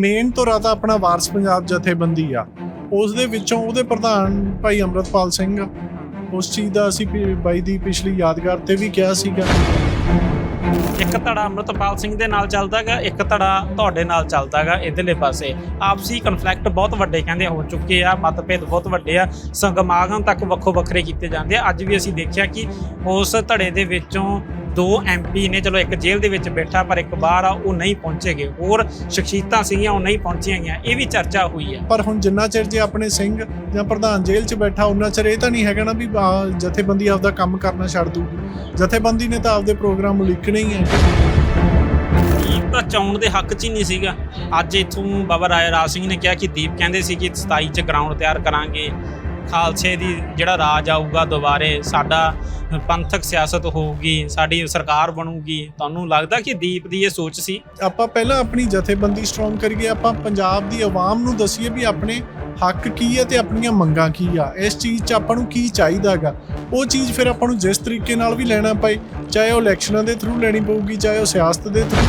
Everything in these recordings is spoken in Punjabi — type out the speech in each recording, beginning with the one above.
ਮੇਨ ਧੁਰਾ ਤਾਂ ਆਪਣਾ ਵਾਰਸ ਪੰਜਾਬ ਜਥੇਬੰਦੀ ਆ। ਉਸ ਦੇ ਵਿੱਚੋਂ ਉਹਦੇ ਪ੍ਰਧਾਨ ਭਾਈ ਅੰਮ੍ਰਿਤਪਾਲ ਸਿੰਘ ਆ। ਉਸ ਚੀਜ਼ ਦਾ ਅਸੀਂ ਬਾਈ ਦੀ ਪਿਛਲੀ ਯਾਦਗਾਰ ਤੇ ਵੀ ਕਿਹਾ ਸੀਗਾ। ਇੱਕ ਧੜਾ ਅੰਮ੍ਰਿਤਪਾਲ ਸਿੰਘ ਦੇ ਨਾਲ ਚੱਲਦਾਗਾ ਇੱਕ ਧੜਾ ਤੁਹਾਡੇ ਨਾਲ ਚੱਲਦਾਗਾ ਇਧਰਲੇ ਪਾਸੇ। ਆਪਸੀ ਕਨਫਲਿਕਟ ਬਹੁਤ ਵੱਡੇ ਕਹਿੰਦੇ ਹੋ ਚੁੱਕੇ ਆ, ਮਤਭੇਦ ਬਹੁਤ ਵੱਡੇ ਆ, ਸੰਗਮਾਗਮ ਤੱਕ ਵੱਖੋ ਵੱਖਰੇ ਕੀਤੇ ਜਾਂਦੇ ਆ। ਅੱਜ ਵੀ ਅਸੀਂ ਦੇਖਿਆ ਕਿ ਉਸ ਧੜੇ ਦੇ ਵਿੱਚੋਂ ਦੋ ਐਮਪੀ ਨੇ ਚਲੋ ਇੱਕ ਜੇਲ੍ਹ ਦੇ ਵਿੱਚ ਬੈਠਾ ਪਰ ਇੱਕ ਬਾਹਰ ਆ ਉਹ ਨਹੀਂ ਪਹੁੰਚੇਗੇ ਹੋਰ ਸ਼ਖਸੀਅਤਾਂ ਸੀਗੀਆਂ ਉਹ ਨਹੀਂ ਪਹੁੰਚੀਆਂ ਗਈਆਂ। ਇਹ ਵੀ ਚਰਚਾ ਹੋਈ ਹੈ। ਪਰ ਹੁਣ ਜਿੰਨਾ ਚਿਰ ਜੇ ਆਪਣੇ ਸਿੰਘ ਜਾਂ ਪ੍ਰਧਾਨ ਜੇਲ੍ਹ 'ਚ ਬੈਠਾ ਉਹਨਾਂ ਚਿਰ ਇਹ ਤਾਂ ਨਹੀਂ ਹੈਗਾ ਨਾ ਵੀ ਜਥੇਬੰਦੀ ਆਪਦਾ ਕੰਮ ਕਰਨਾ ਛੱਡ ਦੂਗੀ ਜਥੇਬੰਦੀ ਨੇ ਤਾਂ ਆਪਦੇ ਪ੍ਰੋਗਰਾਮ ਉਲੀਕਣੇ ਹੀ ਹੈ ਦੀਪ ਤਾਂ ਚਾਉਣ ਦੇ ਹੱਕ 'ਚ ਹੀ ਨਹੀਂ ਸੀਗਾ। ਅੱਜ ਇਥੋਂ ਬਾਬਾ ਰਾਏ ਰਾਜ ਸਿੰਘ ਨੇ ਕਿਹਾ ਕਿ ਦੀਪ ਕਹਿੰਦੇ ਸੀ ਕਿ 27 'ਚ ਗਰਾਊਂਡ ਤਿਆਰ ਕਰਾਂਗੇ। ਖਾਲਸੇ ਦੀ ਜਿਹੜਾ ਰਾਜ ਆਊਗਾ ਦੁਬਾਰੇ ਸਾਡਾ ਪੰਥਕ ਸਿਆਸਤ ਹੋਊਗੀ ਸਾਡੀ ਸਰਕਾਰ ਬਣੂਗੀ। ਤੁਹਾਨੂੰ ਲੱਗਦਾ ਕਿ ਦੀਪ ਦੀ ਇਹ ਸੋਚ ਸੀ? ਆਪਾਂ ਪਹਿਲਾਂ ਆਪਣੀ ਜਥੇਬੰਦੀ ਸਟਰੋਂਗ ਕਰੀਏ ਆਪਾਂ ਪੰਜਾਬ ਦੀ ਆਵਾਮ ਨੂੰ ਦਸੀਏ ਵੀ ਆਪਣੇ ਹੱਕ ਕੀ ਹੈ ਤੇ ਆਪਣੀਆਂ ਮੰਗਾਂ ਕੀ ਆ। ਇਸ ਚੀਜ਼ 'ਚ ਆਪਾਂ ਨੂੰ ਕੀ ਚਾਹੀਦਾਗਾ ਉਹ ਚੀਜ਼ ਫਿਰ ਆਪਾਂ ਨੂੰ ਜਿਸ ਤਰੀਕੇ ਨਾਲ ਵੀ ਲੈਣਾ ਪਏ ਚਾਹੇ ਉਹ ਇਲੈਕਸ਼ਨਾਂ ਦੇ ਥਰੂ ਲੈਣੀ ਪਊਗੀ ਚਾਹੇ ਉਹ ਸਿਆਸਤ ਦੇ ਥਰੂ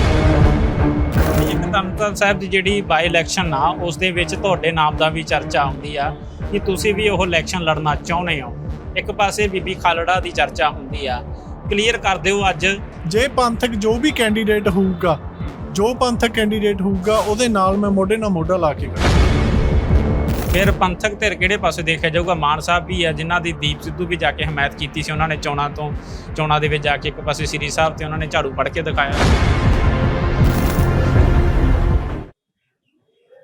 ਤਨਤਨ ਸਾਹਿਬ ਦੀ ਜਿਹੜੀ ਬਾਈ ਇਲੈਕਸ਼ਨ ਆ ਉਸ ਦੇ ਵਿੱਚ ਤੁਹਾਡੇ ਨਾਮ ਦਾ ਵੀ ਚਰਚਾ ਆਉਂਦੀ ਆ। ਕਿ ਤੁਸੀਂ ਵੀ ਉਹ ਇਲੈਕਸ਼ਨ ਲੜਨਾ ਚਾਹੁੰਦੇ ਹੋ। ਇੱਕ ਪਾਸੇ ਬੀਬੀ ਖਾਲੜਾ ਦੀ ਚਰਚਾ ਹੁੰਦੀ ਆ। ਕਲੀਅਰ ਕਰ ਦਿਓ ਅੱਜ। ਜੇ ਪੰਥਕ ਜੋ ਵੀ ਕੈਂਡੀਡੇਟ ਹੋਊਗਾ ਜੋ ਪੰਥਕ ਕੈਂਡੀਡੇਟ ਹੋਊਗਾ ਉਹਦੇ ਨਾਲ ਮੈਂ ਮੋਢੇ ਨਾਲ ਮੋਢਾ ਲਾ ਕੇ ਖੜਾ ਫਿਰ ਪੰਥਕ ਧਿਰ ਕਿਹੜੇ ਪਾਸੇ ਦੇਖਿਆ ਜਾਊਗਾ? ਮਾਨ ਸਾਹਿਬ ਵੀ ਆ ਜਿਨ੍ਹਾਂ ਦੀ ਦੀਪ ਸਿੱਧੂ ਵੀ ਜਾ ਕੇ ਹਮਾਇਤ ਕੀਤੀ ਸੀ ਉਹਨਾਂ ਨੇ ਚੋਣਾਂ ਤੋਂ ਚੋਣਾਂ ਦੇ ਵਿੱਚ ਜਾ ਕੇ ਇੱਕ ਪਾਸੇ ਸ੍ਰੀ ਸਾਹਿਬ ਤੇ ਉਹਨਾਂ ਨੇ ਝਾੜੂ ਫੜ ਕੇ ਦਿਖਾਇਆ।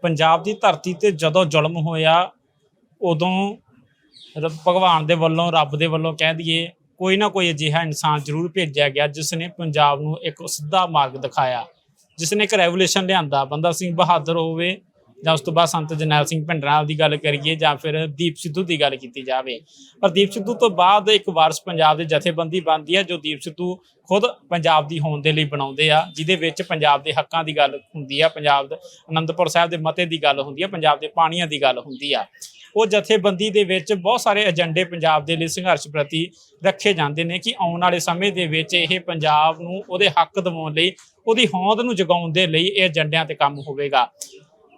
ਪੰਜਾਬ ਦੀ ਧਰਤੀ ਤੇ ਜਦੋਂ ਜ਼ੁਲਮ ਹੋਇਆ ਉਦੋਂ ਰ- ਭਗਵਾਨ ਦੇ ਵੱਲੋਂ, ਰੱਬ ਦੇ ਵੱਲੋਂ ਕਹਿ ਦਈਏ, ਕੋਈ ਨਾ ਕੋਈ ਅਜਿਹਾ ਇਨਸਾਨ ਜ਼ਰੂਰ ਭੇਜਿਆ ਗਿਆ ਜਿਸ ਨੇ ਪੰਜਾਬ ਨੂੰ ਇੱਕ ਸਿੱਧਾ ਮਾਰਗ ਦਿਖਾਇਆ, ਜਿਸ ਨੇ ਇੱਕ ਰੈਵੋਲੂਸ਼ਨ ਲਿਆਂਦਾ। ਬੰਦਾ ਸਿੰਘ ਬਹਾਦਰ ਹੋਵੇ ਜਾਂ ਉਸ ਤੋਂ ਬਾਅਦ ਸੰਤ ਜਰਨੈਲ ਸਿੰਘ ਭਿੰਡਰਾਂ ਦੀ ਗੱਲ ਕਰੀਏ ਜਾਂ ਫਿਰ ਦੀਪ ਸਿੱਧੂ ਦੀ ਗੱਲ ਕੀਤੀ ਜਾਵੇ। ਪਰ ਦੀਪ ਸਿੱਧੂ ਤੋਂ ਬਾਅਦ ਇੱਕ ਵਾਰਸ ਪੰਜਾਬ ਦੇ ਜਥੇਬੰਦੀ ਬਣਦੀ ਹੈ ਜੋ ਦੀਪ ਸਿੱਧੂ ਖੁਦ ਪੰਜਾਬ ਦੀ ਹੋਣ ਦੇ ਲਈ ਬਣਾਉਂਦੇ ਆ, ਜਿਹਦੇ ਵਿੱਚ ਪੰਜਾਬ ਦੇ ਹੱਕਾਂ ਦੀ ਗੱਲ ਹੁੰਦੀ ਆ, ਪੰਜਾਬ ਦੇ ਅਨੰਦਪੁਰ ਸਾਹਿਬ ਦੇ ਮਤੇ ਦੀ ਗੱਲ ਹੁੰਦੀ ਆ, ਪੰਜਾਬ ਦੇ ਪਾਣੀਆਂ ਦੀ ਗੱਲ ਹੁੰਦੀ ਆ। ਉਹ ਜਥੇਬੰਦੀ ਦੇ ਵਿੱਚ ਬਹੁਤ ਸਾਰੇ ਏਜੰਡੇ ਪੰਜਾਬ ਦੇ ਲਈ ਸੰਘਰਸ਼ ਪ੍ਰਤੀ ਰੱਖੇ ਜਾਂਦੇ ਨੇ ਕਿ ਆਉਣ ਵਾਲੇ ਸਮੇਂ ਦੇ ਵਿੱਚ ਇਹ ਪੰਜਾਬ ਨੂੰ ਉਹਦੇ ਹੱਕ ਦਿਵਾਉਣ ਲਈ, ਉਹਦੀ ਹੋਂਦ ਨੂੰ ਜਗਾਉਣ ਦੇ ਲਈ ਇਹ ਏਜੰਡਿਆਂ ਤੇ ਕੰਮ ਹੋਵੇਗਾ।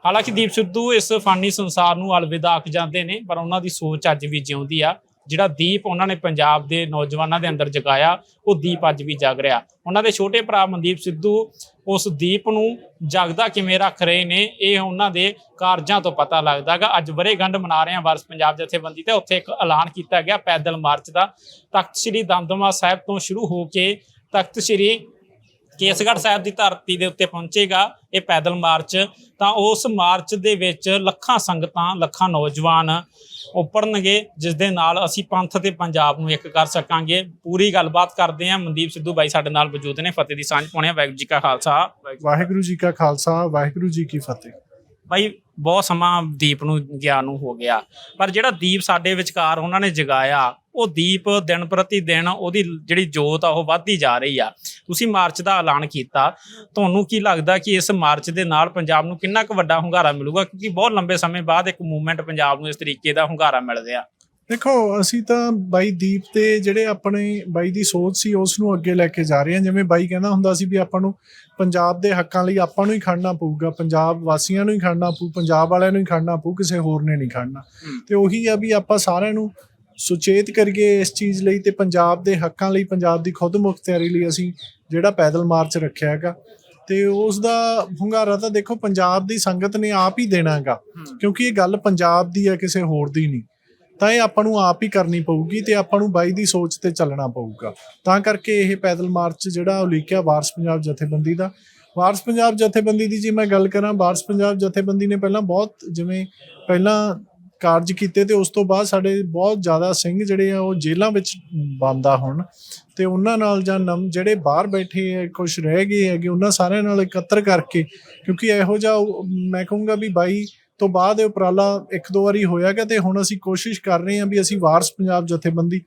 ਹਾਲਾਂਕਿ ਦੀਪ ਸਿੱਧੂ ਇਸ ਫਾਨੀ ਸੰਸਾਰ ਨੂੰ ਅਲਵਿਦਾ ਆਖ ਜਾਂਦੇ ਨੇ, ਪਰ ਉਹਨਾਂ ਦੀ ਸੋਚ ਅੱਜ ਵੀ ਜਿਉਂਦੀ ਆ। ਜਿਹੜਾ ਦੀਪ ਉਹਨਾਂ ਨੇ ਪੰਜਾਬ ਦੇ ਨੌਜਵਾਨਾਂ ਦੇ ਅੰਦਰ ਜਗਾਇਆ, ਉਹ ਦੀਪ ਅੱਜ ਵੀ ਜਗ ਰਿਹਾ। ਉਹਨਾਂ ਦੇ ਛੋਟੇ ਭਰਾ ਮਨਦੀਪ ਸਿੱਧੂ ਉਸ ਦੀਪ ਨੂੰ ਜਗਦਾ ਕਿਵੇਂ ਰੱਖ ਰਹੇ ਨੇ, ਇਹ ਉਹਨਾਂ ਦੇ ਕਾਰਜਾਂ ਤੋਂ ਪਤਾ ਲੱਗਦਾਗਾ ਅੱਜ ਵਰੇਗੰਢ ਮਨਾ ਰਹੇ ਹਾਂ ਵਾਰਸ ਪੰਜਾਬ ਜਥੇਬੰਦੀ ਤੇ। ਉੱਥੇ ਇੱਕ ਐਲਾਨ ਕੀਤਾ ਗਿਆ ਪੈਦਲ ਮਾਰਚ ਦਾ। ਤਖਤ ਸ੍ਰੀ ਦਮਦਮਾ ਸਾਹਿਬ ਤੋਂ ਸ਼ੁਰੂ ਹੋ ਕੇ ਤਖਤ ਸ੍ਰੀ ਕੇਸਗੜ੍ਹ ਸਾਹਿਬ ਦੀ ਧਰਤੀ ਦੇ ਉੱਤੇ ਪਹੁੰਚੇਗਾ ਇਹ ਪੈਦਲ ਮਾਰਚ ਤਾਂ ਉਸ ਮਾਰਚ ਦੇ ਵਿੱਚ ਲੱਖਾਂ ਸੰਗਤਾਂ ਲੱਖਾਂ ਨੌਜਵਾਨ ਉਪੜਨਗੇ ਜਿਸ ਦੇ ਨਾਲ ਅਸੀਂ ਪੰਥ ਤੇ ਪੰਜਾਬ ਨੂੰ ਇੱਕ ਕਰ ਸਕਾਂਗੇ। ਪੂਰੀ ਗੱਲਬਾਤ ਕਰਦੇ ਹਾਂ। ਮਨਦੀਪ ਸਿੱਧੂ ਬਾਈ ਸਾਡੇ ਨਾਲ ਮੌਜੂਦ ਨੇ। ਫਤਿਹ ਦੀ ਸਾਂਝ ਪਾਉਣੇ ਵਾਹਿਗੁਰੂ ਜੀ ਕਾ ਖਾਲਸਾ। ਵਾਹਿਗੁਰੂ- ਵਾਹਿਗੁਰੂ ਜੀ ਕਾ ਖਾਲਸਾ। ਵਾਹਿਗੁਰੂ ਜੀ ਕੀ ਫਤਿਹ। ਬਾਈ ਬਹੁਤ ਸਮਾਂ ਦੀਪ ਨੂੰ ਗਿਆ ਨੂੰ ਹੋ ਗਿਆ। ਪਰ ਜਿਹੜਾ ਦੀਪ ਸਾਡੇ ਵਿਚਕਾਰ ਉਹਨਾਂ ਨੇ ਜਗਾਇਆ ਉਹ ਦੀਪ ਦਿਨ ਪ੍ਰਤੀ ਦਿਨ ਉਹਦੀ ਜਿਹੜੀ ਜੋਤ ਆ ਉਹ ਵੱਧਦੀ ਜਾ ਰਹੀ ਆ। ਤੁਸੀਂ ਮਾਰਚ ਦਾ ਐਲਾਨ ਕੀਤਾ। ਤੁਹਾਨੂੰ ਕੀ ਲੱਗਦਾ ਕਿ ਇਸ ਮਾਰਚ ਦੇ ਨਾਲ ਪੰਜਾਬ ਨੂੰ ਕਿੰਨਾ ਕੁ ਵੱਡਾ ਹੁੰਗਾਰਾ ਮਿਲੂਗਾ? ਕਿਉਂਕਿ ਬਹੁਤ ਲੰਬੇ ਸਮੇਂ ਬਾਅਦ ਇੱਕ ਮੂਵਮੈਂਟ ਪੰਜਾਬ ਨੂੰ ਇਸ ਤਰੀਕੇ ਦਾ ਹੁੰਗਾਰਾ ਮਿਲ ਰਿਹਾ। ਦੇਖੋ ਅਸੀਂ ਤਾਂ ਬਾਈ ਦੀਪ ਤੇ ਜਿਹੜੇ ਆਪਣੇ ਬਾਈ ਦੀ ਸੋਚ ਸੀ ਉਸ ਨੂੰ ਅੱਗੇ ਲੈ ਕੇ ਜਾ ਰਹੇ ਹਾਂ। ਜਿਵੇਂ ਬਾਈ ਕਹਿੰਦਾ ਹੁੰਦਾ ਸੀ ਵੀ ਆਪਾਂ ਨੂੰ ਪੰਜਾਬ ਦੇ ਹੱਕਾਂ ਲਈ ਆਪਾਂ ਨੂੰ ਹੀ ਖੜਨਾ ਪਊਗਾ। ਪੰਜਾਬ ਵਾਸੀਆਂ ਨੂੰ ਹੀ ਖੜਨਾ ਪਊ ਪੰਜਾਬ ਵਾਲਿਆਂ ਨੂੰ ਹੀ ਖੜਨਾ ਪਊ ਕਿਸੇ ਹੋਰ ਨੇ ਨਹੀਂ ਖੜਨਾ। ਤੇ ਉਹੀ ਆ ਵੀ ਆਪਾਂ ਸਾਰਿਆਂ ਨੂੰ ਸੁਚੇਤ ਕਰੀਏ ਇਸ ਚੀਜ਼ ਲਈ ਤੇ ਪੰਜਾਬ ਦੇ ਹੱਕਾਂ ਲਈ ਪੰਜਾਬ ਦੀ ਖੁਦ ਮੁਖਤਿਆਰੀ ਲਈ ਅਸੀਂ ਜਿਹੜਾ ਪੈਦਲ ਮਾਰਚ ਰੱਖਿਆ ਹੈਗਾ। ਤੇ ਉਸ ਦਾ ਹੁੰਗਾਰਾ ਤਾਂ ਦੇਖੋ ਪੰਜਾਬ ਦੀ ਸੰਗਤ ਨੇ ਆਪ ਹੀ ਦੇਣਾਗਾ ਕਿਉਂਕਿ ਇਹ ਗੱਲ ਪੰਜਾਬ ਦੀ ਹੈ ਕਿਸੇ ਹੋਰ ਦੀ ਨਹੀਂ। ਤਾਂ ਇਹ ਆਪਾਂ ਨੂੰ ਆਪ ਹੀ ਕਰਨੀ ਪਊਗੀ ਤੇ ਆਪਾਂ ਨੂੰ ਬਾਈ ਦੀ ਸੋਚ ਤੇ ਚੱਲਣਾ ਪਊਗਾ। ਤਾਂ ਕਰਕੇ ਇਹ ਪੈਦਲ ਮਾਰਚ ਜਿਹੜਾ ਉਲੀਕਿਆ ਵਾਰਸ ਪੰਜਾਬ ਜਥੇਬੰਦੀ ਦਾ। ਵਾਰਸ ਪੰਜਾਬ ਜਥੇਬੰਦੀ ਦੀ ਜੇ ਮੈਂ ਗੱਲ ਕਰਾਂ ਵਾਰਸ ਪੰਜਾਬ ਜਥੇਬੰਦੀ ਨੇ ਪਹਿਲਾਂ ਬਹੁਤ ਜਿਵੇਂ ਪਹਿਲਾਂ ਕਾਰਜ ਕੀਤੇ ਤੇ ਉਸ ਤੋਂ ਬਾਅਦ ਸਾਡੇ ਬਹੁਤ ਜ਼ਿਆਦਾ ਸਿੰਘ ਜਿਹੜੇ ਆ ਉਹ ਜੇਲ੍ਹਾਂ ਵਿੱਚ ਬੰਦਾ ਹੁਣ। ਤੇ ਉਹਨਾਂ ਨਾਲ ਜਾਂ ਨਮ ਜਿਹੜੇ ਬਾਹਰ ਬੈਠੇ ਆ ਕੁਝ ਰਹਿ ਗਏ ਹੈਗੇ, ਉਹਨਾਂ ਸਾਰਿਆਂ ਨਾਲ ਇਕੱਤਰ ਕਰਕੇ, ਕਿਉਂਕਿ ਇਹੋ ਜਿਹਾ ਮੈਂ ਕਹੂੰਗਾ ਵੀ ਬਾਈ ਤੋਂ ਬਾਅਦ ਇਹ ਉਪਰਾਲਾ ਇੱਕ ਦੋ ਵਾਰੀ ਹੋਇਆ ਗਿਆ ਤੇ ਹੁਣ ਅਸੀਂ ਕੋਸ਼ਿਸ਼ ਕਰ ਰਹੇ ਹਾਂ ਵੀ ਅਸੀਂ ਵਾਰਸ ਪੰਜਾਬ ਜਥੇਬੰਦੀ,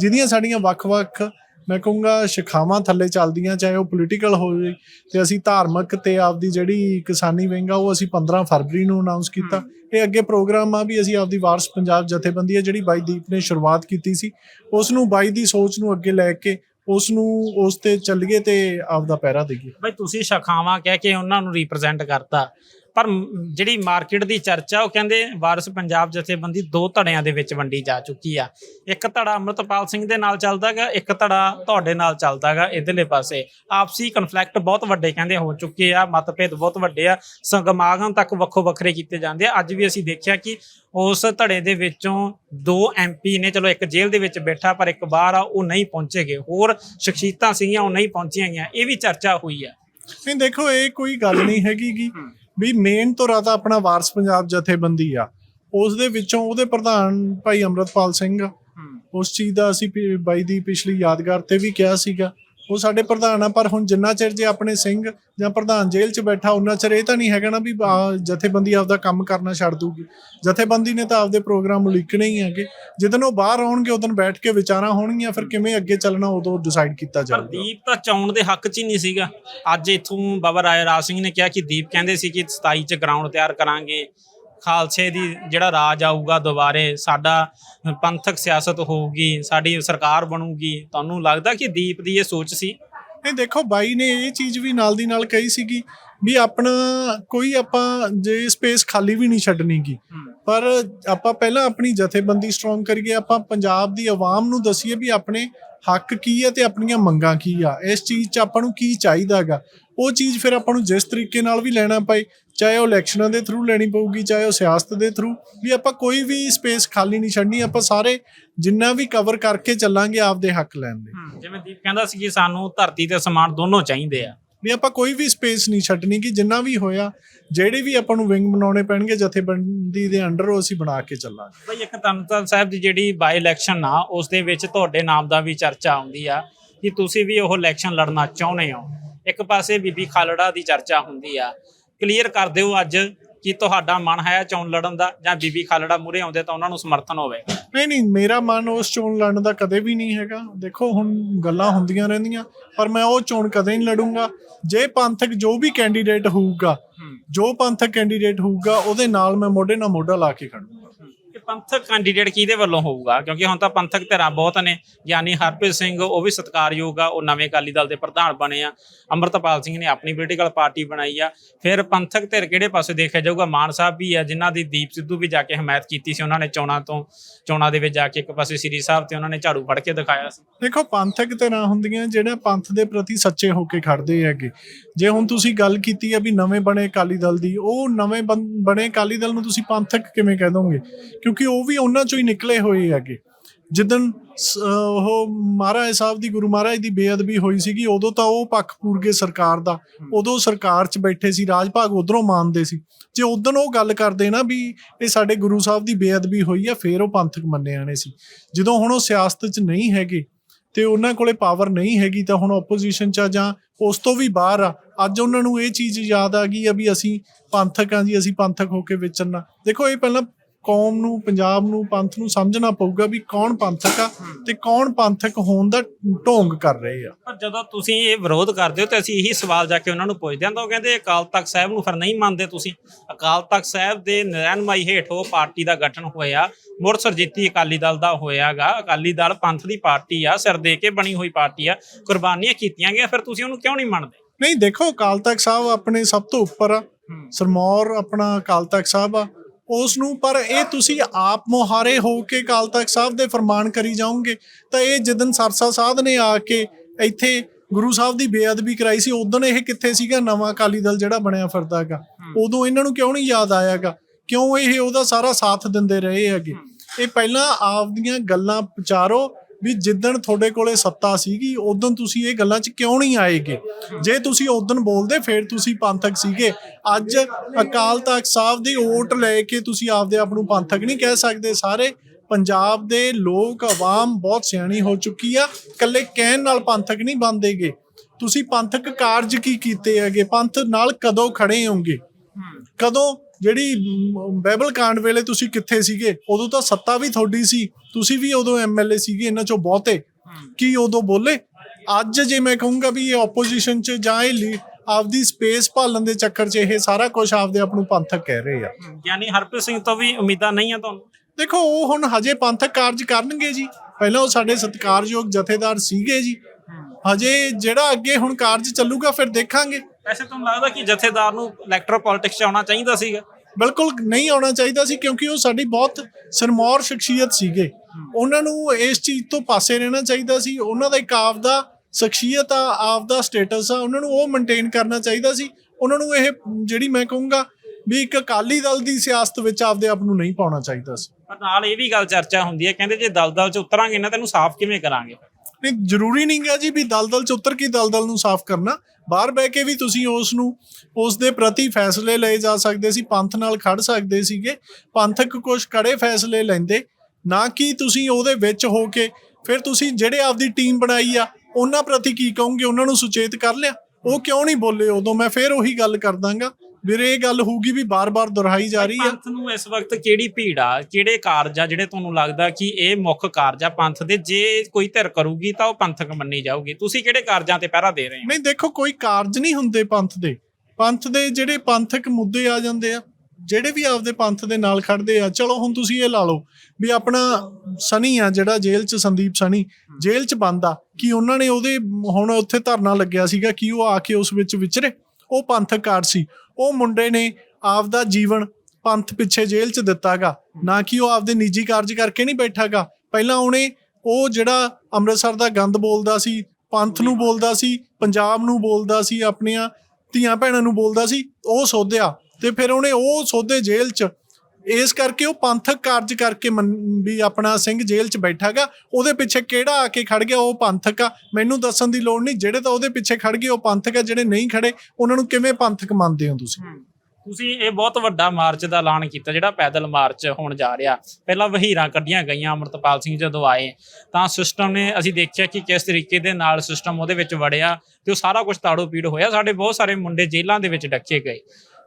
ਜਿਹਦੀਆਂ ਸਾਡੀਆਂ ਵੱਖ-ਵੱਖ ਮੈਂ ਕਹੂੰਗਾ ਸ਼ਿਖਾਵਾਂ ਥੱਲੇ ਚੱਲਦੀਆਂ ਚਾਹੇ ਉਹ ਪੋਲੀਟੀਕਲ ਹੋਵੇ ਤੇ ਅਸੀਂ ਧਾਰਮਿਕ ਤੇ ਆਪਦੀ ਜਿਹੜੀ ਕਿਸਾਨੀ ਵਿੰਗ ਆ ਉਹ ਅਸੀਂ 15 ਫਰਵਰੀ ਨੂੰ ਅਨਾਉਂਸ ਕੀਤਾ। ਇਹ ਅੱਗੇ ਪ੍ਰੋਗਰਾਮ ਆ ਵੀ ਅਸੀਂ ਆਪਦੀ ਵਾਰਸ ਪੰਜਾਬ ਜਥੇਬੰਦੀ ਆ ਜਿਹੜੀ ਬਾਈ ਦੀਪ ਨੇ ਸ਼ੁਰੂਆਤ ਕੀਤੀ ਸੀ ਉਸ ਨੂੰ ਬਾਈ ਦੀ ਸੋਚ ਨੂੰ ਅੱਗੇ ਲੈ ਕੇ ਉਸ ਨੂੰ ਉਸ ਤੇ ਚੱਲੀਏ ਤੇ ਆਪਦਾ ਪਹਿਰਾ ਦੇਈਏ। ਬਈ ਤੁਸੀਂ ਸ਼ਾਖਾਵਾਂ ਕਹਿ ਕੇ ਉਹਨਾਂ ਨੂੰ ਰਿਪਰੈਜ਼ੈਂਟ ਕਰਤਾ। ਪਰ ਜਿਹੜੀ ਮਾਰਕੀਟ ਦੀ ਚਰਚਾ, ਉਹ ਕਹਿੰਦੇ ਵਾਰਸ ਪੰਜਾਬ ਜਥੇਬੰਦੀ ਦੋ ਧੜਿਆਂ ਦੇ ਵਿੱਚ ਵੰਡੀ ਜਾ ਚੁੱਕੀ ਆ। ਇੱਕ ਧੜਾ ਅੰਮ੍ਰਿਤਪਾਲ ਸਿੰਘ ਦੇ ਨਾਲ ਚੱਲਦਾਗਾ ਇੱਕ ਧੜਾ ਤੁਹਾਡੇ ਨਾਲ ਚੱਲਦਾਗਾ ਇਧਰਲੇ ਪਾਸੇ। ਆਪਸੀ ਕਨਫਲਿਕਟ ਬਹੁਤ ਵੱਡੇ ਕਹਿੰਦੇ ਹੋ ਚੁੱਕੇ ਆ, ਮਤਭੇਦ ਬਹੁਤ ਵੱਡੇ ਆ, ਸੰਗਮਾਗਮ ਤੱਕ ਵੱਖੋ ਵੱਖਰੇ ਕੀਤੇ ਜਾਂਦੇ ਆ। ਅੱਜ ਵੀ ਅਸੀਂ ਦੇਖਿਆ ਕਿ ਉਸ ਧੜੇ ਦੇ ਵਿੱਚੋਂ ਦੋ ਐਮਪੀ ਨੇ, ਚਲੋ ਇੱਕ ਜੇਲ੍ਹ ਦੇ ਵਿੱਚ ਬੈਠਾ ਪਰ ਇੱਕ ਬਾਹਰ ਆ, ਉਹ ਨਹੀਂ ਪਹੁੰਚੇਗੇ ਹੋਰ ਸ਼ਖਸੀਅਤਾਂ ਸੀਗੀਆਂ, ਉਹ ਨਹੀਂ ਪਹੁੰਚੀਆਂ ਗਈਆਂ। ਇਹ ਵੀ ਚਰਚਾ ਹੋਈ ਆ। ਨਹੀਂ, ਦੇਖੋ, ਇਹ ਕੋਈ ਗੱਲ ਨਹੀਂ ਹੈਗੀ ਗੀ ਵੀ ਮੇਨ ਧੁਰਾ ਤਾਂ ਆਪਣਾ ਵਾਰਸ ਪੰਜਾਬ ਜਥੇਬੰਦੀ ਆ। ਉਸ ਦੇ ਵਿੱਚੋਂ ਉਹਦੇ ਪ੍ਰਧਾਨ ਭਾਈ ਅਮਰਤਪਾਲ ਸਿੰਘ ਆ। ਉਸ ਚੀਜ਼ ਦਾ ਅਸੀਂ ਪਿ- ਬਾਈ ਦੀ ਪਿਛਲੀ ਯਾਦਗਾਰ ਤੇ ਵੀ ਕਿਹਾ ਸੀਗਾ। ਉਹ ਸਾਡੇ ਪ੍ਰਧਾਨ ਆ ਪਰ ਹੁਣ ਜਿੰਨਾ ਚਿਰ ਜੇ ਆਪਣੇ ਸਿੰਘ ਜਾਂ ਪ੍ਰਧਾਨ ਜੇਲ੍ਹ 'ਚ ਬੈਠਾ ਉਹਨਾਂ ਚਿਰ ਇਹ ਤਾਂ ਨਹੀਂ ਹੈਗਾ ਨਾ ਵੀ ਜਥੇਬੰਦੀ ਆਪਦਾ ਕੰਮ ਕਰਨਾ ਛੱਡ ਦੂਗੀ। ਜਥੇਬੰਦੀ ਨੇ ਤਾਂ ਆਪਦੇ ਪ੍ਰੋਗਰਾਮ ਉਲੀਕਣੇ ਹੀ ਹੈਗੇ। ਜਦੋਂ ਉਹ ਬਾਹਰ ਆਉਣਗੇ ਉਦੋਂ ਬੈਠ ਕੇ ਵਿਚਾਰਾਂ ਹੋਣਗੀਆਂ ਫਿਰ ਕਿਵੇਂ ਅੱਗੇ ਚੱਲਣਾ ਉਦੋਂ ਡਿਸਾਈਡ ਕੀਤਾ ਜਾਊਗਾ। ਦੀਪ ਤਾਂ ਚੌਣ ਦੇ ਹੱਕ 'ਚ ਹੀ ਨਹੀਂ ਸੀਗਾ। ਅੱਜ ਇਥੋਂ ਬਾਬਾ ਰਾਏ ਰਾਜ ਸਿੰਘ ਨੇ ਕਿਹਾ ਕਿ ਦੀਪ ਕਹਿੰਦੇ ਸੀ ਕਿ 27 'ਚ ਗਰਾਊਂਡ ਤਿਆਰ ਕਰਾਂਗੇ। ਖਾਲਸੇ ਦੀ ਜਿਹੜਾ ਰਾਜ ਆਊਗਾ ਦੁਬਾਰੇ ਸਾਡਾ ਪੰਥਕ ਸਿਆਸਤ ਹੋਊਗੀ ਸਾਡੀ ਸਰਕਾਰ ਬਣੂਗੀ। ਤੁਹਾਨੂੰ ਲੱਗਦਾ ਕਿ ਦੀਪ ਦੀ ਇਹ ਸੋਚ ਸੀ? ਨਹੀਂ ਦੇਖੋ ਬਾਈ ਨੇ ਇਹ ਚੀਜ਼ ਵੀ ਨਾਲ ਦੀ ਨਾਲ ਕਹੀ ਸੀਗੀ ਵੀ ਆਪਣਾ ਕੋਈ ਆਪਾਂ ਜੇ ਸਪੇਸ ਖਾਲੀ ਵੀ ਨਹੀਂ ਛੱਡਣੀਗੀ ਪਰ ਆਪਾਂ ਪਹਿਲਾਂ ਆਪਣੀ ਜਥੇਬੰਦੀ ਸਟਰੋਂਗ ਕਰੀਏ ਆਪਾਂ ਪੰਜਾਬ ਦੀ ਆਵਾਮ ਨੂੰ ਦਸੀਏ ਵੀ ਆਪਣੇ ਹੱਕ ਕੀ ਹੈ ਤੇ ਆਪਣੀਆਂ ਮੰਗਾਂ ਕੀ ਆ। ਇਸ ਚੀਜ਼ 'ਚ ਆਪਾਂ ਨੂੰ ਕੀ ਚਾਹੀਦਾਗਾ ਉਹ ਚੀਜ਼ ਫਿਰ ਆਪਾਂ ਨੂੰ ਜਿਸ ਤਰੀਕੇ ਨਾਲ ਵੀ ਲੈਣਾ ਪਏ ਚਾਹੇ ਉਹ ਇਲੈਕਸ਼ਨਾਂ ਦੇ ਥਰੂ ਲੈਣੀ ਪਊਗੀ ਚਾਹੇ ਉਹ ਸਿਆਸਤ ਦੇ ਥਰੂ ਵੀ ਆਪਾਂ ਕੋਈ ਵੀ ਸਪੇਸ ਖਾਲੀ ਨਹੀਂ ਛੱਡਣੀ ਆਪਾਂ ਸਾਰੇ ਜਿੰਨਾ ਵੀ ਕਵਰ ਕਰਕੇ ਚੱਲਾਂਗੇ ਆਪਦੇ ਹੱਕ ਲੈਣ ਦੇ। ਜਿਵੇਂ ਦੀਪ ਕਹਿੰਦਾ ਸੀ ਕਿ ਸਾਨੂੰ ਧਰਤੀ ਤੇ ਅਸਮਾਨ ਦੋਨੋਂ ਚਾਹੀਦੇ ਆ। ਵੀ ਆਪਾਂ ਕੋਈ ਵੀ ਸਪੇਸ ਨਹੀਂ ਛੱਡਣੀ ਕਿ ਜਿੰਨਾ ਵੀ ਹੋਇਆ ਜਿਹੜੇ ਵੀ ਆਪਾਂ ਨੂੰ ਵਿੰਗ ਬਣਾਉਣੇ ਪੈਣਗੇ ਜਥੇਬੰਦੀ ਦੇ ਅੰਡਰ ਉਹ ਅਸੀਂ ਬਣਾ ਕੇ ਚੱਲਾਂਗੇ। ਬਈ ਇੱਕ ਤਨਤਨ ਸਾਹਿਬ ਦੀ ਜਿਹੜੀ ਬਾਈ ਇਲੈਕਸ਼ਨ ਆ ਉਸ ਦੇ ਵਿੱਚ ਤੁਹਾਡੇ ਨਾਮ ਦਾ ਵੀ ਚਰਚਾ ਆਉਂਦੀ ਆ ਕਿ ਤੁਸੀਂ ਵੀ ਉਹ ਇਲੈਕਸ਼ਨ ਲੜਨਾ ਚਾਹੁੰਦੇ ਹੋ। ਇੱਕ ਪਾਸੇ ਬੀਬੀ ਖਾਲੜਾ ਦੀ ਚਰਚਾ ਹੁੰਦੀ ਆ ਕਲੀਅਰ ਕਰ ਦਿਓ ਅੱਜ ਕਿ ਤੁਹਾਡਾ ਮਨ ਹੈ ਚੋਣ ਲੜਨ ਦਾ ਜਾਂ ਬੀਬੀ ਖਾਲੜਾ ਮੂਰੇ ਆਉਂਦੇ ਤਾਂ ਉਹਨਾਂ ਨੂੰ ਸਮਰਥਨ ਹੋਵੇ। ਨਹੀਂ ਨਹੀਂ ਮੇਰਾ ਮਨ ਉਸ ਚੋਣ ਲੜਨ ਦਾ ਕਦੇ ਵੀ ਨਹੀਂ ਹੈਗਾ। ਦੇਖੋ ਹੁਣ ਗੱਲਾਂ ਹੁੰਦੀਆਂ ਰਹਿੰਦੀਆਂ ਪਰ ਮੈਂ ਉਹ ਚੋਣ ਕਦੇ ਨਹੀਂ ਲੜੂੰਗਾ। ਜੇ ਪੰਥਕ ਜੋ ਵੀ ਕੈਂਡੀਡੇਟ ਹੋਊਗਾ ਜੋ ਪੰਥਕ ਕੈਂਡੀਡੇਟ ਹੋਊਗਾ ਉਹਦੇ ਨਾਲ ਮੈਂ ਮੋਢੇ ਨਾਲ ਮੋਢਾ ਲਾ ਕੇ ਖੜੂੰਗਾ। ਪੰਥਕ ਕੈਂਡੀਡੇਟ ਕਿਹਦੇ ਵੱਲੋਂ ਹੋਊਗਾ? ਕਿਉਂਕਿ ਹੁਣ ਤਾਂ ਪੰਥਕ ਧਿਰਾਂ ਬਹੁਤ ਨੇ ਗਿਆਨੀ ਹਰਪ੍ਰੀਤ ਸਿੰਘ, ਉਹ ਵੀ ਸਤਿਕਾਰਯੋਗ ਆ, ਉਹ ਨਵੇਂ ਅਕਾਲੀ ਦਲ ਦੇ ਪ੍ਰਧਾਨ ਬਣੇ ਆ। ਅੰਮ੍ਰਿਤਪਾਲ ਸਿੰਘ ਨੇ ਆਪਣੀ ਪੋਲੀਟੀਕਲ ਪਾਰਟੀ ਬਣਾਈ ਆ। ਫਿਰ ਪੰਥਕ ਧਿਰ ਕਿਹੜੇ ਪਾਸੇ ਦੇਖਿਆ ਜਾਊਗਾ? ਮਾਨ ਸਾਹਿਬ ਵੀ ਆ, ਜਿਨ੍ਹਾਂ ਦੀ ਦੀਪ ਸਿੱਧੂ ਵੀ ਜਾ ਕੇ ਹਮਾਇਤ ਕੀਤੀ ਸੀ, ਉਹਨਾਂ ਨੇ ਚੋਣਾਂ ਤੋਂ, ਚੋਣਾਂ ਦੇ ਵਿੱਚ ਜਾ ਕੇ ਇੱਕ ਪਾਸੇ ਸ੍ਰੀ ਸਾਹਿਬ ਤੇ ਉਹਨਾਂ ਨੇ ਝਾੜੂ ਫੜ ਕੇ ਦਿਖਾਇਆ ਸੀ। ਦੇਖੋ, ਪੰਥਕ ਧਿਰਾਂ ਹੁੰਦੀਆਂ ਜਿਹੜਾ ਪੰਥ ਦੇ ਪ੍ਰਤੀ ਸੱਚੇ ਹੋ ਕੇ ਖੜਦੇ ਹੈਗੇ। ਜੇ ਹੁਣ ਤੁਸੀਂ ਗੱਲ ਕੀਤੀ ਹੈ ਵੀ ਨਵੇਂ ਬਣੇ ਅਕਾਲੀ ਦਲ ਦੀ, ਉਹ ਨਵੇਂ ਬਣੇ ਅਕਾਲੀ ਦਲ ਨੂੰ ਤੁਸੀਂ ਪੰਥਕ ਕਿਵੇਂ ਕਹਿ ਦੋਗੇ? ਕਿਉਂਕਿ ਕਿਉਂਕਿ ਉਹ ਵੀ ਉਹਨਾਂ ਚੋਂ ਹੀ ਨਿਕਲੇ ਹੋਏ ਹੈਗੇ। ਜਿੱਦਣ ਉਹ ਮਹਾਰਾਜ ਸਾਹਿਬ ਦੀ, ਗੁਰੂ ਮਹਾਰਾਜ ਦੀ ਬੇਅਦਬੀ ਹੋਈ ਸੀਗੀ, ਉਦੋਂ ਤਾਂ ਉਹ ਪੱਖ ਪੂਰਗੇ ਸਰਕਾਰ ਦਾ। ਉਦੋਂ ਸਰਕਾਰ 'ਚ ਬੈਠੇ ਸੀ ਰਾਜ ਭਾਗ ਉਧਰੋਂ ਮੰਨਦੇ ਸੀ। ਜੇ ਉਦੋਂ ਉਹ ਗੱਲ ਕਰਦੇ ਨਾ ਵੀ ਇਹ ਸਾਡੇ ਗੁਰੂ ਸਾਹਿਬ ਦੀ ਬੇਅਦਬੀ ਹੋਈ ਆ, ਫੇਰ ਉਹ ਪੰਥਕ ਮੰਨੇ ਜਾਣੇ ਸੀ। ਜਦੋਂ ਹੁਣ ਉਹ ਸਿਆਸਤ 'ਚ ਨਹੀਂ ਹੈਗੇ ਤੇ ਉਹਨਾਂ ਕੋਲੇ ਪਾਵਰ ਨਹੀਂ ਹੈਗੀ, ਤਾਂ ਹੁਣ ਆਪੋਜੀਸ਼ਨ 'ਚ ਆ ਜਾਂ ਉਸ ਤੋਂ ਵੀ ਬਾਹਰ ਆ, ਅੱਜ ਉਹਨਾਂ ਨੂੰ ਇਹ ਚੀਜ਼ ਯਾਦ ਆ ਗਈ ਆ ਵੀ ਅਸੀਂ ਪੰਥਕ ਆ ਜੀ, ਅਸੀਂ ਪੰਥਕ ਹੋ ਕੇ ਵਿਚਰਨਾ। ਦੇਖੋ, ਇਹ ਪਹਿਲਾਂ ਕੌਮ ਨੂੰ ਪੰਜਾਬ ਨੂੰ ਪੰਥ ਨੂੰ ਸਮਝਣਾ ਪਊਗਾ ਵੀ ਕੌਣ ਪੰਥਕ ਆ ਤੇ ਕੌਣ ਪੰਥਕ ਹੋਣ ਦਾ ਢੋਂਗ ਕਰ ਰਹੇ ਆ। ਪਰ ਜਦੋਂ ਤੁਸੀਂ ਇਹ ਵਿਰੋਧ ਕਰਦੇ ਹੋ ਤੇ ਅਸੀਂ ਇਹੀ ਸਵਾਲ ਜਾ ਕੇ ਉਹਨਾਂ ਨੂੰ ਪੁੱਛਦੇ ਹਾਂ ਤਾਂ ਉਹ ਕਹਿੰਦੇ ਅਕਾਲ ਤਖਤ ਸਾਹਿਬ ਨੂੰ ਫਿਰ ਨਹੀਂ ਮੰਨਦੇ ਤੁਸੀਂ। ਅਕਾਲ ਤਖਤ ਸਾਹਿਬ ਦੇ ਰਹਿਨਮਾਈ ਹੇਠ ਉਹ ਪਾਰਟੀ ਦਾ ਗਠਨ ਹੋਇਆ ਮੁੜ ਸਰਜੀਤੀ ਅਕਾਲੀ ਦਲ ਦਾ ਹੋਇਆਗਾ ਅਕਾਲੀ ਦਲ ਪੰਥ ਦੀ ਪਾਰਟੀ ਆ ਸਿਰ ਦੇ ਕੇ ਬਣੀ ਹੋਈ ਪਾਰਟੀ ਆ ਕੁਰਬਾਨੀਆਂ ਕੀਤੀਆਂ ਗਈਆਂ ਫਿਰ ਤੁਸੀਂ ਉਹਨੂੰ ਕਿਉਂ ਨਹੀਂ ਮੰਨਦੇ? ਨਹੀਂ ਦੇਖੋ ਅਕਾਲ ਤਖਤ ਸਾਹਿਬ ਆਪਣੇ ਸਭ ਤੋਂ ਉੱਪਰ ਆ। ਸਰਮੌਰ ਆਪਣਾ ਅਕਾਲ ਤਖਤ ਸਾਹਿਬ ਆ ਉਸ ਨੂੰ ਪਰ ਇਹ ਤੁਸੀਂ ਆਪ ਮੁਹਾਰੇ ਹੋ ਕੇ ਅਕਾਲ ਤਖਤ ਸਾਹਿਬ ਦੇ ਫਰਮਾਨ ਕਰੀ ਜਾਓਗੇ ਤਾਂ ਇਹ ਜਦਨ ਸਰਸਾ ਸਾਧ ਨੇ ਆ ਕੇ ਇੱਥੇ ਗੁਰੂ ਸਾਹਿਬ ਦੀ ਬੇਅਦਬੀ ਕਰਾਈ ਸੀ ਉਦੋਂ ਇਹ ਕਿੱਥੇ ਸੀਗਾ? ਨਵਾਂ ਅਕਾਲੀ ਦਲ ਜਿਹੜਾ ਬਣਿਆ ਫਿਰਦਾਗਾ ਉਦੋਂ ਇਹਨਾਂ ਨੂੰ ਕਿਉਂ ਨਹੀਂ ਯਾਦ ਆਇਆਗਾ ਕਿਉਂ ਇਹ ਉਹਦਾ ਸਾਰਾ ਸਾਥ ਦਿੰਦੇ ਰਹੇ ਹੈਗੇ? ਇਹ ਪਹਿਲਾਂ ਆਪਦੀਆਂ ਗੱਲਾਂ ਵਿਚਾਰੋ ਵੀ ਜਿੱਦਣ ਤੁਹਾਡੇ ਕੋਲੇ ਸੱਤਾ ਸੀਗੀ ਉਦੋਂ ਤੁਸੀਂ ਇਹ ਗੱਲਾਂ 'ਚ ਕਿਉਂ ਨਹੀਂ ਆਏਗੇ? ਜੇ ਤੁਸੀਂ ਉਦੋਂ ਬੋਲਦੇ ਫਿਰ ਤੁਸੀਂ ਪੰਥਕ ਸੀਗੇ। ਅੱਜ ਅਕਾਲ ਤਖਤ ਸਾਹਿਬ ਦੀ ਓਟ ਲੈ ਕੇ ਤੁਸੀਂ ਆਪਦੇ ਆਪ ਨੂੰ ਪੰਥਕ ਨਹੀਂ ਕਹਿ ਸਕਦੇ। ਸਾਰੇ ਪੰਜਾਬ ਦੇ ਲੋਕ ਆਵਾਮ ਬਹੁਤ ਸਿਆਣੀ ਹੋ ਚੁੱਕੀ ਆ। ਇਕੱਲੇ ਕਹਿਣ ਨਾਲ ਪੰਥਕ ਨਹੀਂ ਬਣਦੇਗੇ। ਤੁਸੀਂ ਪੰਥਕ ਕਾਰਜ ਕੀ ਕੀਤੇ ਹੈਗੇ? ਪੰਥ ਨਾਲ ਕਦੋਂ ਖੜੇ ਹੋਗੇ ਕਦੋਂ ਜਿਹੜੀ ਬਾਈਬਲ ਕਾਂਡ ਵੇਲੇ ਤੁਸੀਂ ਕਿੱਥੇ ਸੀਗੇ ਉਦੋਂ ਤਾਂ ਸੱਤਾ ਵੀ ਤੁਹਾਡੀ ਸੀ ਤੁਸੀਂ ਵੀ ਉਦੋਂ ਐਮਐਲਏ ਸੀਗੇ ਇਹਨਾਂ ਚੋਂ ਬਹੁਤੇ। ਕੀ ਉਦੋਂ ਬੋਲੇ? ਅੱਜ ਜੇ ਮੈਂ ਕਹੂੰਗਾ ਵੀ ਇਹ ਆਪੋਜੀਸ਼ਨ 'ਚ ਜਾਂ ਇਹ ਆਪਦੀ ਸਪੇਸ ਭਾਲਣ ਦੇ ਚੱਕਰ 'ਚ ਇਹ ਸਾਰਾ ਕੁਝ ਆਪਦੇ ਆਪ ਨੂੰ ਪੰਥਕ ਕਹਿ ਰਹੇ ਆ। ਯਾਨੀ ਹਰਪ੍ਰੀਤ ਸਿੰਘ ਤੋਂ ਵੀ ਉਮੀਦਾਂ ਨਹੀਂ ਆ ਤੁਹਾਨੂੰ? ਦੇਖੋ ਉਹ ਹੁਣ ਹਜੇ ਪੰਥਕ ਕਾਰਜ ਕਰਨਗੇ ਜੀ। ਪਹਿਲਾਂ ਉਹ ਸਾਡੇ ਸਤਿਕਾਰਯੋਗ ਜਥੇਦਾਰ ਸੀਗੇ ਜੀ। ਹਜੇ ਜਿਹੜਾ ਅੱਗੇ ਹੁਣ ਕਾਰਜ ਚੱਲੂਗਾ ਫਿਰ ਦੇਖਾਂਗੇ। ਵੈਸੇ ਤੁਹਾਨੂੰ ਲੱਗਦਾ ਕਿ ਜਥੇਦਾਰ ਨੂੰ ਇਲੈਕਟਰਲ ਪੋਲਿਟਿਕਸ 'ਚ ਆਉਣਾ ਚਾਹੀਦਾ ਸੀਗਾ? ਬਿਲਕੁਲ ਨਹੀਂ ਆਉਣਾ ਚਾਹੀਦਾ ਸੀ ਕਿਉਂਕਿ ਉਹ ਸਾਡੀ ਬਹੁਤ ਸਰਮੌਰ ਸ਼ਖਸੀਅਤ ਸੀਗੇ। ਉਹਨਾਂ ਨੂੰ ਇਸ ਚੀਜ਼ ਤੋਂ ਪਾਸੇ ਰਹਿਣਾ ਚਾਹੀਦਾ ਸੀ। ਉਹਨਾਂ ਦਾ ਇੱਕ ਆਪਦਾ ਸ਼ਖਸੀਅਤ ਆ ਆਪਦਾ ਸਟੇਟਸ ਆ ਉਹਨਾਂ ਨੂੰ ਉਹ ਮੇਨਟੇਨ ਕਰਨਾ ਚਾਹੀਦਾ ਸੀ। ਉਹਨਾਂ ਨੂੰ ਇਹ ਜਿਹੜੀ ਮੈਂ ਕਹੂੰਗਾ ਵੀ ਇੱਕ ਅਕਾਲੀ ਦਲ ਦੀ ਸਿਆਸਤ ਵਿੱਚ ਆਪਦੇ ਆਪ ਨੂੰ ਨਹੀਂ ਪਾਉਣਾ ਚਾਹੀਦਾ ਸੀ। ਪਰ ਨਾਲ ਇਹ ਵੀ ਗੱਲ ਚਰਚਾ ਹੁੰਦੀ ਹੈ ਕਹਿੰਦੇ ਜੇ ਦਲਦਲ 'ਚ ਉਤਰਾਂਗੇ ਨਾ ਤੈਨੂੰ ਸਾਫ਼ ਕਿਵੇਂ ਕਰਾਂਗੇ? ਨਹੀਂ, ਜ਼ਰੂਰੀ ਨਹੀਂ ਗਾ ਜੀ ਵੀ ਦਲਦਲ ਚ ਉਤਰ ਕੇ ਦਲਦਲ ਨੂੰ ਸਾਫ਼ ਕਰਨਾ। ਬਾਹਰ ਬਹਿ ਕੇ ਵੀ ਤੁਸੀਂ ਉਸ ਨੂੰ, ਉਸ ਦੇ ਪ੍ਰਤੀ ਫੈਸਲੇ ਲਏ ਜਾ ਸਕਦੇ ਸੀ, ਪੰਥ ਨਾਲ ਖੜ ਸਕਦੇ ਸੀਗੇ। ਪੰਥਕ ਕੁਝ ਕੜੇ ਫੈਸਲੇ ਲੈਂਦੇ, ਨਾ ਕਿ ਤੁਸੀਂ ਉਹਦੇ ਵਿੱਚ ਹੋ ਕੇ, ਫਿਰ ਤੁਸੀਂ ਜਿਹੜੇ ਆਪਦੀ ਟੀਮ ਬਣਾਈ ਆ, ਉਹਨਾਂ ਪ੍ਰਤੀ ਕੀ ਕਹੋਗੇ? ਉਹਨਾਂ ਨੂੰ ਸੁਚੇਤ ਕਰ ਲਿਆ? ਉਹ ਕਿਉਂ ਨਹੀਂ ਬੋਲੇ ਉਦੋਂ? ਮੈਂ ਫਿਰ ਉਹੀ ਗੱਲ ਕਰ ਦਾਂਗਾ ਵੀਰੇ ਇਹ ਗੱਲ ਹੋਊਗੀ ਵੀ ਬਾਰ-ਬਾਰ ਦੁਹਰਾਈ ਜਾ ਰਹੀ ਆ। ਪੰਥ ਨੂੰ ਇਸ ਵਕਤ ਕਿਹੜੀ ਭੀੜ ਆ? ਕਿਹੜੇ ਕਾਰਜ ਆ ਜਿਹੜੇ ਤੁਹਾਨੂੰ ਲੱਗਦਾ ਕਿ ਇਹ ਮੁੱਖ ਕਾਰਜ ਆ ਪੰਥ ਦੇ? ਜੇ ਕੋਈ ਧਿਰ ਕਰੂਗੀ ਤਾਂ ਉਹ ਪੰਥਕ ਮੰਨੀ ਜਾਊਗੀ। ਤੁਸੀਂ ਕਿਹੜੇ ਕਾਰਜਾਂ ਤੇ ਪਹਿਰਾ ਦੇ ਰਹੇ ਹੋ? ਨਹੀਂ ਦੇਖੋ ਕੋਈ ਕਾਰਜ ਨਹੀਂ ਹੁੰਦੇ ਪੰਥ ਦੇ। ਪੰਥ ਦੇ ਜਿਹੜੇ ਪੰਥਕ ਮੁੱਦੇ ਆ ਜਾਂਦੇ ਆ ਜਿਹੜੇ ਵੀ ਆਪਦੇ ਪੰਥ ਦੇ ਨਾਲ ਖੜਦੇ ਆ ਚਲੋ ਹੁਣ ਤੁਸੀਂ ਇਹ ਲਾ ਲਓ ਵੀ ਆਪਣਾ ਸਨੀ ਆ ਜਿਹੜਾ ਜੇਲ੍ਹ 'ਚ ਸੰਦੀਪ ਸਨੀ ਜੇਲ੍ਹ 'ਚ ਬੰਦ ਆ ਕਿ ਉਹਨਾਂ ਨੇ ਉਹਦੇ ਹੁਣ ਉੱਥੇ ਧਰਨਾ ਲੱਗਿਆ ਸੀਗਾ ਕਿ ਉਹ ਆ ਕੇ ਉਸ ਵਿੱਚ ਵਿਚਰੇ? ਉਹ ਪੰਥਕ ਕਾਰ ਸੀ। ਉਹ ਮੁੰਡੇ ਨੇ ਆਪਦਾ ਜੀਵਨ ਪੰਥ ਪਿੱਛੇ ਜੇਲ੍ਹ 'ਚ ਦਿੱਤਾਗਾ। ਨਾ ਕਿ ਉਹ ਆਪਦੇ ਨਿੱਜੀ ਕਾਰਜ ਕਰਕੇ ਨਹੀਂ ਬੈਠਾਗਾ। ਪਹਿਲਾਂ ਉਹਨੇ ਉਹ ਜਿਹੜਾ ਅੰਮ੍ਰਿਤਸਰ ਦਾ ਗੰਦ ਬੋਲਦਾ ਸੀ, ਪੰਥ ਨੂੰ ਬੋਲਦਾ ਸੀ, ਪੰਜਾਬ ਨੂੰ ਬੋਲਦਾ ਸੀ, ਆਪਣੀਆਂ ਧੀਆਂ ਭੈਣਾਂ ਨੂੰ ਬੋਲਦਾ ਸੀ, ਉਹ ਸੋਧਿਆ। ਤੇ ਫਿਰ ਉਹਨੇ ਉਹ ਸੋਧੇ ਜੇਲ੍ਹ 'ਚ ਇਸ ਕਰਕੇ ਉਹ ਪੰਥਕ ਕਾਰਜ ਕਰਕੇ ਵੀ ਆਪਣਾ ਸਿੰਘ ਜੇਲ੍ਹ 'ਚ ਬੈਠਾਗਾ, ਉਹਦੇ ਪਿੱਛੇ ਕਿਹੜਾ ਆ ਕੇ ਖੜ ਗਿਆ ਉਹ ਪੰਥਕ ਆ? ਮੈਨੂੰ ਦੱਸਣ ਦੀ ਲੋੜ ਨਹੀਂ, ਜਿਹੜੇ ਤਾਂ ਉਹਦੇ ਪਿੱਛੇ ਖੜ ਗਏ ਉਹ ਪੰਥਕ ਆ, ਜਿਹੜੇ ਨਹੀਂ ਖੜੇ, ਉਹਨਾਂ ਨੂੰ ਕਿਵੇਂ ਪੰਥਕ ਮੰਨਦੇ ਹੋ ਤੁਸੀਂ? ਤੁਸੀਂ ਇਹ ਬਹੁਤ ਵੱਡਾ ਮਾਰਚ ਦਾ ਐਲਾਨ ਕੀਤਾ, ਜਿਹੜਾ ਪੈਦਲ ਮਾਰਚ ਹੋਣ ਜਾ ਰਿਹਾ। ਪਹਿਲਾਂ ਵਹੀਰਾਂ ਕੱਢੀਆਂ ਗਈਆਂ, ਅਮਰਤਪਾਲ ਸਿੰਘ ਜਦੋਂ ਆਏ, ਤਾਂ ਸਿਸਟਮ ਨੇ ਅਸੀਂ ਦੇਖਿਆ ਕਿ ਕਿਸ ਤਰੀਕੇ ਦੇ ਨਾਲ ਸਿਸਟਮ ਉਹਦੇ ਵਿੱਚ ਵੜਿਆ ਤੇ ਉਹ ਸਾਰਾ ਕੁਝ ਤਾੜੋ ਪੀੜ ਹੋਇਆ। ਸਾਡੇ ਬਹੁਤ ਸਾਰੇ ਮੁੰਡੇ ਜੇਲ੍ਹਾਂ ਦੇ ਵਿੱਚ ਡੱਕੇ ਗਏ।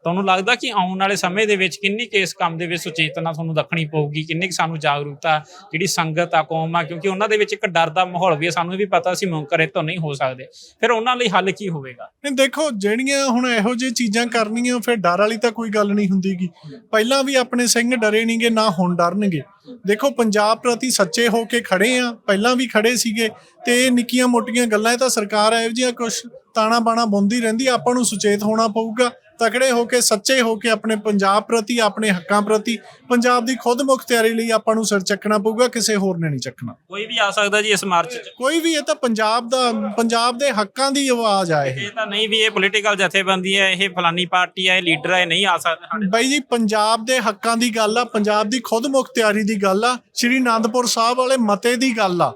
ਤੁਹਾਨੂੰ ਲੱਗਦਾ ਕਿ ਆਉਣ ਵਾਲੇ ਸਮੇਂ ਦੇ ਵਿੱਚ ਕਿੰਨੀ ਕੁ ਇਸ ਕੰਮ ਦੇ ਵਿੱਚ ਸੁਚੇਤਨਾ ਤੁਹਾਨੂੰ ਰੱਖਣੀ ਪਊਗੀ? ਕਿੰਨੀ ਕੁ ਸਾਨੂੰ ਜਾਗਰੂਕਤਾ ਜਿਹੜੀ ਸੰਗਤ ਆ, ਕੌਮ ਆ, ਕਿਉਂਕਿ ਉਹਨਾਂ ਦੇ ਵਿੱਚ ਇੱਕ ਡਰ ਦਾ ਮਾਹੌਲ ਵੀ ਹੈ ਸਾਨੂੰ ਵੀ ਪਤਾ ਸੀ ਮੁੰਕਰ ਇਹ ਤੋਂ ਨਹੀਂ ਹੋ ਸਕਦੇ। ਫਿਰ ਉਹਨਾਂ ਲਈ ਹੱਲ ਕੀ ਹੋਵੇਗਾ? ਨਹੀਂ, ਦੇਖੋ, ਜਿਹੜੀਆਂ ਹੁਣ ਇਹੋ ਜਿਹੀ ਚੀਜ਼ਾਂ ਕਰਨੀਆਂ, ਫਿਰ ਡਰ ਵਾਲੀ ਤਾਂ ਕੋਈ ਗੱਲ ਨਹੀਂ ਹੁੰਦੀਗੀ ਪਹਿਲਾਂ ਵੀ ਆਪਣੇ ਸਿੰਘ ਡਰੇ ਨਹੀਂਗੇ ਨਾ ਹੁਣ ਡਰਨਗੇ। ਦੇਖੋ, ਪੰਜਾਬ ਪ੍ਰਤੀ ਸੱਚੇ ਹੋ ਕੇ ਖੜੇ ਆ, ਪਹਿਲਾਂ ਵੀ ਖੜੇ ਸੀਗੇ, ਤੇ ਇਹ ਨਿੱਕੀਆਂ ਮੋਟੀਆਂ ਗੱਲਾਂ, ਇਹ ਤਾਂ ਸਰਕਾਰ ਇਹੋ ਜਿਹੀਆਂ ਕੁਝ ਤਾਣਾ ਬਾਣਾ ਬੁੰਦੀ ਰਹਿੰਦੀ, ਆਪਾਂ ਨੂੰ ਸੁਚੇਤ ਹੋਣਾ ਪਊਗਾ। ਤਕੜੇ ਹੋ ਕੇ ਸੱਚੇ ਹੋ ਕੇ ਆਪਣੇ ਪੰਜਾਬ ਪ੍ਰਤੀ ਆਪਣੇ ਹੱਕਾਂ ਪ੍ਰਤੀ ਪੰਜਾਬ ਦੀ ਖੁਦ ਮੁਖਤਿਆਰੀ ਲਈ ਆਪਾਂ ਨੂੰ ਸਿਰ ਚੱਕਣਾ ਪਊਗਾ ਕਿਸੇ ਹੋਰ ਨੇ ਨਹੀਂ ਚੱਕਣਾ। ਕੋਈ ਵੀ ਆ ਸਕਦਾ ਜੀ ਇਸ ਮਾਰਚ 'ਚ। ਕੋਈ ਵੀ ਇਹ ਤਾਂ ਪੰਜਾਬ ਦਾ ਪੰਜਾਬ ਦੇ ਹੱਕਾਂ ਦੀ ਆਵਾਜ਼ ਆ ਇਹ। ਇਹ ਤਾਂ ਨਹੀਂ ਵੀ ਇਹ ਪੋਲੀਟੀਕਲ ਜਥੇਬੰਦੀ ਹੈ ਇਹ ਫਲਾਨੀ ਪਾਰਟੀ ਹੈ ਇਹ ਲੀਡਰ ਹੈ ਇਹ ਨਹੀਂ ਆ ਸਕਦਾ ਸਾਡੇ ਬਾਈ ਜੀ ਪੰਜਾਬ ਦੇ ਹੱਕਾਂ ਦੀ ਗੱਲ ਆ ਪੰਜਾਬ ਦੀ ਖੁਦ ਮੁਖਤਿਆਰੀ ਦੀ ਗੱਲ ਆ ਸ਼੍ਰੀ ਅਨੰਦਪੁਰ ਸਾਹਿਬ ਵਾਲੇ ਮਤੇ ਦੀ ਗੱਲ ਆ।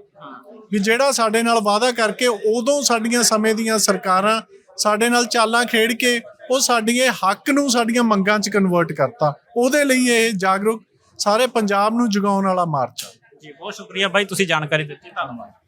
ਵੀ ਜਿਹੜਾ ਸਾਡੇ ਨਾਲ ਵਾਅਦਾ ਕਰਕੇ ਉਦੋਂ ਸਾਡੀਆਂ ਸਮੇਂ ਦੀਆਂ ਸਰਕਾਰਾਂ ਸਾਡੇ ਨਾਲ ਚਾਲਾਂ ਖੇਡ ਕੇ ਉਹ ਸਾਡੀਆਂ ਹੱਕ ਨੂੰ ਸਾਡੀਆਂ ਮੰਗਾਂ 'ਚ ਕਨਵਰਟ ਕਰਤਾ। ਉਹਦੇ ਲਈ ਇਹ ਜਾਗਰੂਕ ਸਾਰੇ ਪੰਜਾਬ ਨੂੰ ਜਗਾਉਣ ਵਾਲਾ ਮਾਰਚ। ਆ ਜੀ, ਬਹੁਤ ਸ਼ੁਕਰੀਆ ਬਾਈ, ਤੁਸੀਂ ਜਾਣਕਾਰੀ ਦਿੱਤੀ, ਧੰਨਵਾਦ।